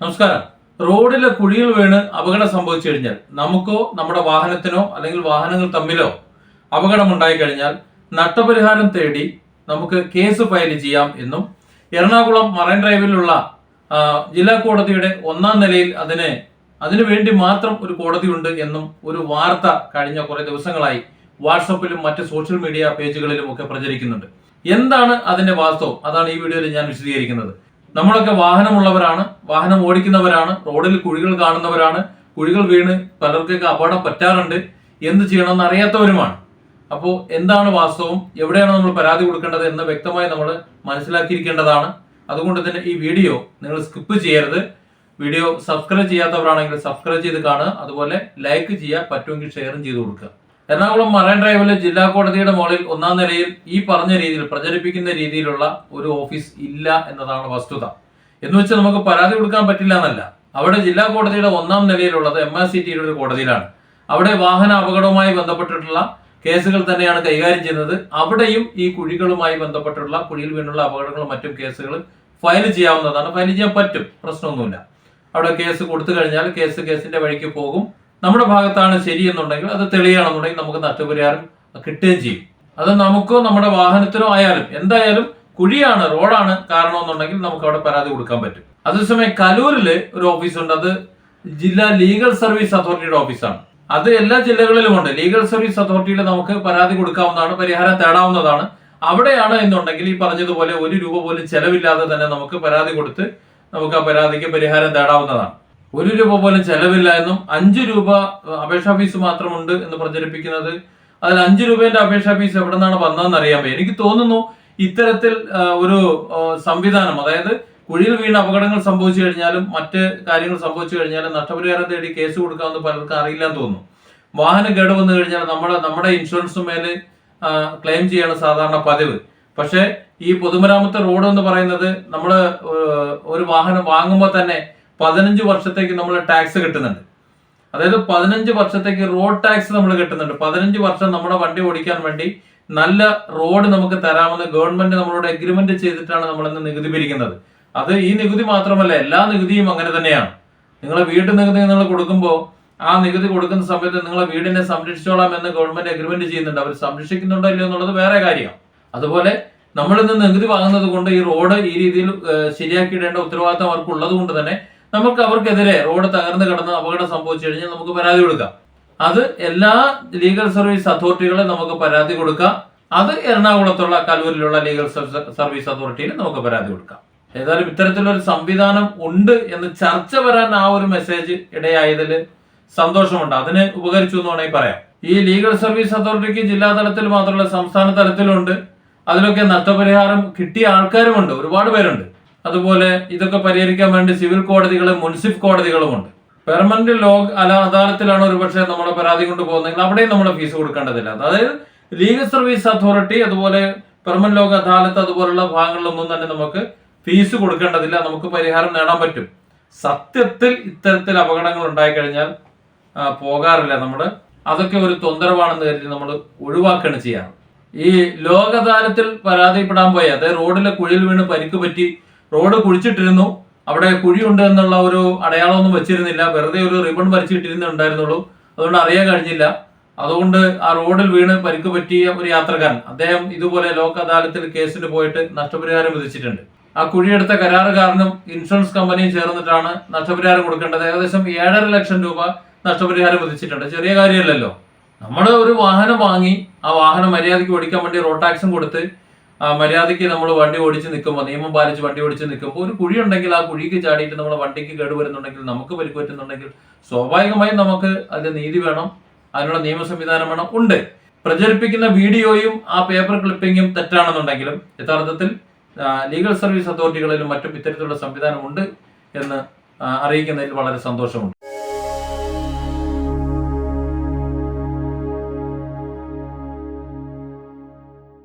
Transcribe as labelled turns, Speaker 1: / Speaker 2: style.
Speaker 1: നമസ്കാരം. റോഡിലെ കുഴിയിൽ വീണ് അപകടം സംഭവിച്ചു കഴിഞ്ഞാൽ നമുക്കോ നമ്മുടെ വാഹനത്തിനോ അല്ലെങ്കിൽ വാഹനങ്ങൾ തമ്മിലോ അപകടം ഉണ്ടായി കഴിഞ്ഞാൽ നഷ്ടപരിഹാരം തേടി നമുക്ക് കേസ് ഫയൽ ചെയ്യാം എന്നും എറണാകുളം മറൈൻ ഡ്രൈവിലുള്ള ജില്ലാ കോടതിയുടെ ഒന്നാം നിലയിൽ അതിന് അതിനു വേണ്ടി മാത്രം ഒരു കോടതിയുണ്ട് എന്നും ഒരു വാർത്ത കഴിഞ്ഞ കുറേ ദിവസങ്ങളായി വാട്സപ്പിലും മറ്റ് സോഷ്യൽ മീഡിയ പേജുകളിലും ഒക്കെ പ്രചരിക്കുന്നുണ്ട്. എന്താണ് അതിന്റെ വാസ്തവം? അതാണ് ഈ വീഡിയോയിൽ ഞാൻ വിശദീകരിക്കുന്നത്. നമ്മളൊക്കെ വാഹനമുള്ളവരാണ് വാഹനം ഓടിക്കുന്നവരാണ് റോഡിൽ കുഴികൾ കാണുന്നവരാണ് കുഴികൾ വീണ് പലർക്കൊക്കെ അപകടം പറ്റാറുണ്ട്. എന്ത് ചെയ്യണമെന്ന് അറിയാത്തവരുമാണ്. അപ്പോൾ എന്താണ് വാസ്തവം? എവിടെയാണ് നമ്മൾ പരാതി കൊടുക്കേണ്ടത് എന്ന് വ്യക്തമായി നമ്മൾ മനസ്സിലാക്കിയിരിക്കേണ്ടതാണ്. അതുകൊണ്ട് തന്നെ ഈ വീഡിയോ നിങ്ങൾ സ്കിപ്പ് ചെയ്യരുത്. വീഡിയോ സബ്സ്ക്രൈബ് ചെയ്യാത്തവരാണെങ്കിൽ സബ്സ്ക്രൈബ് ചെയ്ത് കാണുക. അതുപോലെ ലൈക്ക് ചെയ്യുക പറ്റുമെങ്കിൽ ഷെയറും ചെയ്ത് കൊടുക്കുക. എറണാകുളം മറൈൻ ഡ്രൈവിലെ ജില്ലാ കോടതിയുടെ മുകളിൽ ഒന്നാം നിലയിൽ ഈ പറഞ്ഞ രീതിയിൽ പ്രചരിപ്പിക്കുന്ന രീതിയിലുള്ള ഒരു ഓഫീസ് ഇല്ല എന്നതാണ് വസ്തുത. എന്ന് വെച്ചാൽ നമുക്ക് പരാതി കൊടുക്കാൻ പറ്റില്ല എന്നല്ല. അവിടെ ജില്ലാ കോടതിയുടെ ഒന്നാം നിലയിലുള്ളത് എം എസ് സി ടിയുടെ ഒരു കോടതിയിലാണ്. അവിടെ വാഹന അപകടവുമായി ബന്ധപ്പെട്ടിട്ടുള്ള കേസുകൾ തന്നെയാണ് കൈകാര്യം ചെയ്യുന്നത്. അവിടെയും ഈ കുഴികളുമായി ബന്ധപ്പെട്ടുള്ള കുഴിയിൽ വീണുള്ള അപകടങ്ങളും മറ്റും കേസുകൾ ഫയൽ ചെയ്യാവുന്നതാണ്. ഫയൽ ചെയ്യാൻ പറ്റും. പ്രശ്നമൊന്നുമില്ല. അവിടെ കേസ് കൊടുത്തു കഴിഞ്ഞാൽ കേസ് കേസിന്റെ വഴിക്ക് പോകും. നമ്മുടെ ഭാഗത്താണ് ശരി എന്നുണ്ടെങ്കിൽ അത് തെളിയണമെന്നുണ്ടെങ്കിൽ നമുക്ക് നഷ്ടപരിഹാരം കിട്ടുകയും ചെയ്യും. അത് നമുക്കോ നമ്മുടെ വാഹനത്തിനോ ആയാലും എന്തായാലും കുഴിയാണ് റോഡാണ് കാരണമെന്നുണ്ടെങ്കിൽ നമുക്ക് അവിടെ പരാതി കൊടുക്കാൻ പറ്റും. അതേസമയം കലൂരിൽ ഒരു ഓഫീസുണ്ട്. അത് ജില്ലാ ലീഗൽ സർവീസ് അതോറിറ്റിയുടെ ഓഫീസാണ്. അത് എല്ലാ ജില്ലകളിലും ഉണ്ട്. ലീഗൽ സർവീസ് അതോറിറ്റിയിൽ നമുക്ക് പരാതി കൊടുക്കാവുന്നതാണ് പരിഹാരം തേടാവുന്നതാണ്. അവിടെയാണ് എന്നുണ്ടെങ്കിൽ ഈ പറഞ്ഞതുപോലെ ഒരു രൂപ പോലും ചെലവില്ലാതെ തന്നെ നമുക്ക് പരാതി കൊടുത്ത് നമുക്ക് ആ പരാതിക്ക് പരിഹാരം തേടാവുന്നതാണ്. ഒരു രൂപ പോലും ചെലവില്ല എന്നും അഞ്ച് രൂപ അപേക്ഷാ ഫീസ് മാത്രമുണ്ട് എന്ന് പ്രചരിപ്പിക്കുന്നത്. അതിൽ അഞ്ച് രൂപേന്റെ അപേക്ഷാ ഫീസ് എവിടെ നിന്നാണ് വന്നതെന്ന് അറിയാൻ വയ്യ. എനിക്ക് തോന്നുന്നു ഇത്തരത്തിൽ ഒരു സംവിധാനം അതായത് കുഴിയിൽ വീണ അപകടങ്ങൾ സംഭവിച്ചു കഴിഞ്ഞാലും മറ്റ് കാര്യങ്ങൾ സംഭവിച്ചു കഴിഞ്ഞാലും നഷ്ടപരിഹാരം തേടി കേസ് കൊടുക്കാമെന്ന് പലർക്കും അറിയില്ലെന്ന് തോന്നുന്നു. വാഹനം കേട് വന്നു കഴിഞ്ഞാൽ നമ്മുടെ നമ്മുടെ ഇൻഷുറൻസ് മേൽ ക്ലെയിം ചെയ്യാണ് സാധാരണ പതിവ്. പക്ഷേ ഈ പൊതുമരാമത്ത് റോഡ് എന്ന് പറയുന്നത് നമ്മൾ ഒരു വാഹനം വാങ്ങുമ്പോൾ തന്നെ പതിനഞ്ച് വർഷത്തേക്ക് നമ്മൾ ടാക്സ് കിട്ടുന്നുണ്ട്. അതായത് പതിനഞ്ച് വർഷത്തേക്ക് റോഡ് ടാക്സ് നമ്മൾ കിട്ടുന്നുണ്ട്. പതിനഞ്ച് വർഷം നമ്മുടെ വണ്ടി ഓടിക്കാൻ വേണ്ടി നല്ല റോഡ് നമുക്ക് തരാമെന്ന് ഗവൺമെന്റ് നമ്മളോട് എഗ്രിമെന്റ് ചെയ്തിട്ടാണ് നമ്മൾ ഇന്ന് നികുതി പിരിക്കുന്നത്. അത് ഈ നികുതി മാത്രമല്ല എല്ലാ നികുതിയും അങ്ങനെ തന്നെയാണ്. നിങ്ങൾ വീട് നികുതി നിങ്ങൾ കൊടുക്കുമ്പോൾ ആ നികുതി കൊടുക്കുന്ന സമയത്ത് നിങ്ങളെ വീടിനെ സംരക്ഷിച്ചോളാം എന്ന് ഗവൺമെന്റ് എഗ്രിമെന്റ് ചെയ്യുന്നുണ്ട്. അവർ സംരക്ഷിക്കുന്നുണ്ടോ ഇല്ലയോ എന്നുള്ളത് വേറെ കാര്യമാണ് അതുപോലെ നമ്മൾ ഇന്ന് നികുതി വാങ്ങുന്നത് കൊണ്ട് ഈ റോഡ് ഈ രീതിയിൽ ശരിയാക്കിയിടേണ്ട ഉത്തരവാദിത്തം അവർക്ക് ഉള്ളത് കൊണ്ട് തന്നെ നമുക്ക് അവർക്കെതിരെ റോഡ് തകർന്നു കിടന്ന് അപകടം സംഭവിച്ചു കഴിഞ്ഞാൽ നമുക്ക് പരാതി കൊടുക്കാം. അത് എല്ലാ ലീഗൽ സർവീസ് അതോറിറ്റികളെ നമുക്ക് പരാതി കൊടുക്കാം. അത് എറണാകുളത്തുള്ള കലൂരിലുള്ള ലീഗൽ സർവീസ് അതോറിറ്റിയിൽ നമുക്ക് പരാതി കൊടുക്കാം. ഏതായാലും ഇത്തരത്തിലൊരു സംവിധാനം ഉണ്ട് എന്ന് ചർച്ച വരാൻ ആ ഒരു മെസ്സേജ് ഇടയായതിൽ സന്തോഷമുണ്ട്. അതിന് ഉപകരിച്ചു എന്ന് വേണമെങ്കിൽ പറയാം. ഈ ലീഗൽ സർവീസ് അതോറിറ്റിക്ക് ജില്ലാ തലത്തിൽ മാത്രമല്ല സംസ്ഥാന തലത്തിലുണ്ട്. അതിലൊക്കെ നഷ്ടപരിഹാരം കിട്ടിയ ആൾക്കാരുമുണ്ട്. ഒരുപാട് പേരുണ്ട്. അതുപോലെ ഇതൊക്കെ പരിഹരിക്കാൻ വേണ്ടി സിവിൽ കോടതികളും മുനിസിഫ് കോടതികളുമുണ്ട് പെർമനന്റ് ലോ അല അദാലത്തിലാണ് ഒരുപക്ഷെ നമ്മളെ പരാതി കൊണ്ട് പോകുന്നതെങ്കിൽ അവിടെയും നമ്മൾ ഫീസ് കൊടുക്കേണ്ടതില്ല. അതായത് ലീഗൽ സർവീസ് അതോറിറ്റി അതുപോലെ പെർമനന്റ് ലോക അദാലത്ത് അതുപോലുള്ള ഭാഗങ്ങളിലൊന്നും തന്നെ നമുക്ക് ഫീസ് കൊടുക്കേണ്ടതില്ല. നമുക്ക് പരിഹാരം നേടാൻ പറ്റും. സത്യത്തിൽ ഇത്തരത്തിൽ അപകടങ്ങൾ ഉണ്ടായി കഴിഞ്ഞാൽ പോകാറില്ല നമ്മൾ അതൊക്കെ ഒരു തൊന്തരവാണെന്ന് കരുതി നമ്മൾ ഒഴിവാക്കുകയാണ് ചെയ്യാറ്. ഈ ലോക അദാലത്തിൽ പരാതിപ്പെടാൻ പോയി അതായത് റോഡിലെ കുഴിയിൽ വീണ് പരിക്ക് പറ്റി റോഡ് കുഴിച്ചിട്ടിരുന്നു. അവിടെ കുഴിയുണ്ട് എന്നുള്ള ഒരു അടയാളമൊന്നും വെച്ചിരുന്നില്ല. വെറുതെ ഒരു റിബൺ വലിച്ചിട്ടിരുന്നുണ്ടായിരുന്നുള്ളൂ അതുകൊണ്ട് അറിയാൻ കഴിഞ്ഞില്ല. അതുകൊണ്ട് ആ റോഡിൽ വീണ് പരിക്ക് പറ്റിയ ഒരു യാത്രക്കാരൻ. അദ്ദേഹം ഇതുപോലെ ലോക അദാലത്തിൽ കേസിന് പോയിട്ട് നഷ്ടപരിഹാരം വിധിച്ചിട്ടുണ്ട്. ആ കുഴിയെടുത്ത കരാറുകാരനും ഇൻഷുറൻസ് കമ്പനിയും ചേർന്നിട്ടാണ് നഷ്ടപരിഹാരം കൊടുക്കേണ്ടത്. ഏകദേശം ഏഴര ലക്ഷം രൂപ നഷ്ടപരിഹാരം വിധിച്ചിട്ടുണ്ട്. ചെറിയ കാര്യമല്ലല്ലോ. നമ്മൾ ഒരു വാഹനം വാങ്ങി ആ വാഹനം മര്യാദയ്ക്ക് ഓടിക്കാൻ വേണ്ടി റോഡ് ടാക്സും കൊടുത്ത് മര്യാദയ്ക്ക് നമ്മൾ വണ്ടി ഓടിച്ച് നിൽക്കുമ്പോൾ നിയമം പാലിച്ച് വണ്ടി ഓടിച്ച് നിൽക്കുമ്പോൾ ഒരു കുഴി ഉണ്ടെങ്കിൽ ആ കുഴിക്ക് ചാടിയിട്ട് നമ്മൾ വണ്ടിക്ക് കേടുവരുന്നുണ്ടെങ്കിൽ നമുക്ക് പരിക്ക് പറ്റുന്നുണ്ടെങ്കിൽ സ്വാഭാവികമായും നമുക്ക് അതിന് നീതി വേണം അതിനുള്ള നിയമ സംവിധാനം വേണം ഉണ്ട്. പ്രചരിപ്പിക്കുന്ന വീഡിയോയും ആ പേപ്പർ ക്ലിപ്പിങ്ങും തെറ്റാണെന്നുണ്ടെങ്കിലും യഥാർത്ഥത്തിൽ ലീഗൽ സർവീസ് അതോറിറ്റികളിലും മറ്റും ഇത്തരത്തിലുള്ള സംവിധാനം ഉണ്ട് എന്ന് അറിയിക്കുന്നതിൽ വളരെ സന്തോഷമുണ്ട്.